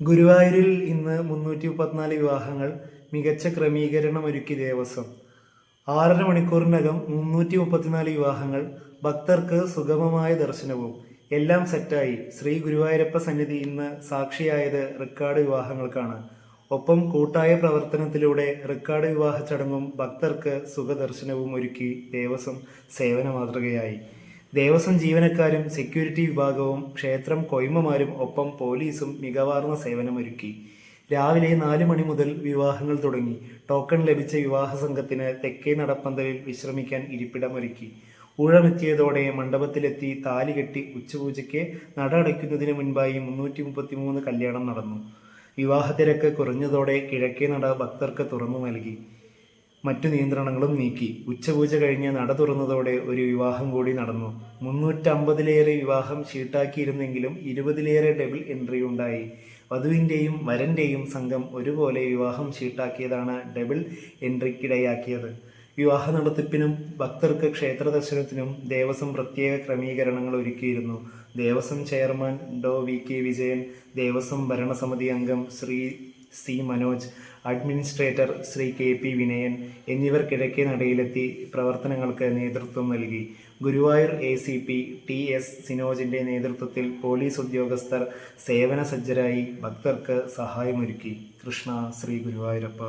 ഗുരുവായൂരിൽ ഇന്ന് മുന്നൂറ്റി മുപ്പത്തിനാല് വിവാഹങ്ങൾ മികച്ച ക്രമീകരണം ഒരുക്കി ദേവസ്വം. ആറര മണിക്കൂറിനകം മുന്നൂറ്റി മുപ്പത്തിനാല് വിവാഹങ്ങൾ ഭക്തർക്ക് സുഗമമായ ദർശനവും എല്ലാം സെറ്റായി ശ്രീ ഗുരുവായൂരപ്പ സന്നിധി ഇന്ന് സാക്ഷിയായത് റെക്കാർഡ് വിവാഹങ്ങൾക്കാണ്. ഒപ്പം കൂട്ടായ പ്രവർത്തനത്തിലൂടെ റെക്കാർഡ് വിവാഹ ചടങ്ങും ഭക്തർക്ക് സുഖദർശനവും ഒരുക്കി ദേവസ്വം സേവന മാതൃകയായി ദേവസ്വം ജീവനക്കാരും സെക്യൂരിറ്റി വിഭാഗവും ക്ഷേത്രം കൊയ്മമാരും ഒപ്പം പോലീസും മികവാർന്ന സേവനമൊരുക്കി. രാവിലെ നാല് മണി മുതൽ വിവാഹങ്ങൾ തുടങ്ങി. ടോക്കൺ ലഭിച്ച വിവാഹ സംഘത്തിന് തെക്കേ നടപ്പന്തലിൽ വിശ്രമിക്കാൻ ഇരിപ്പിടമൊരുക്കി. ഊഴമെത്തിയതോടെ മണ്ഡപത്തിലെത്തി താലി കെട്ടി ഉച്ചപൂജയ്ക്ക് നട അടയ്ക്കുന്നതിന് മുൻപായി മുന്നൂറ്റി മുപ്പത്തിമൂന്ന് കല്യാണം നടന്നു. വിവാഹ തിരക്ക് കുറഞ്ഞതോടെ കിഴക്കേ നട ഭക്തർക്ക് തുറന്നു നൽകി. മറ്റു നിയന്ത്രണങ്ങളും നീക്കി. ഉച്ചപൂജ കഴിഞ്ഞ് നട തുറന്നതോടെ ഒരു വിവാഹം കൂടി നടന്നു. മുന്നൂറ്റമ്പതിലേറെ വിവാഹം ഷീട്ടാക്കിയിരുന്നെങ്കിലും ഇരുപതിലേറെ ഡബിൾ എൻട്രി ഉണ്ടായി. വധുവിന്റെയും വരന്റെയും സംഘം ഒരുപോലെ വിവാഹം ഷീട്ടാക്കിയതാണ് ഡബിൾ എൻട്രിക്കിടയാക്കിയത് വിവാഹ നടത്തിപ്പിനും ഭക്തർക്ക് ക്ഷേത്ര ദർശനത്തിനും ദേവസ്വം പ്രത്യേക ക്രമീകരണങ്ങൾ ഒരുക്കിയിരുന്നു. Devaswom chairman Dr V K Vijayan Devaswom ഭരണസമിതി അംഗം Shri C Manoj administrator Shri K P Vinayan എന്നിവർ കിഴക്കേ നടയിലെത്തി പ്രവർത്തനങ്ങൾക്ക് നേതൃത്വം നൽകി. Guruvayur A C P T S സിനോജിന്റെ നേതൃത്വത്തിൽ പോലീസ് ഉദ്യോഗസ്ഥർ സേവന സജ്ജരായി ഭക്തർക്ക് സഹായമൊരുക്കി. കൃഷ്ണ ശ്രീ ഗുരുവായൂരപ്പ.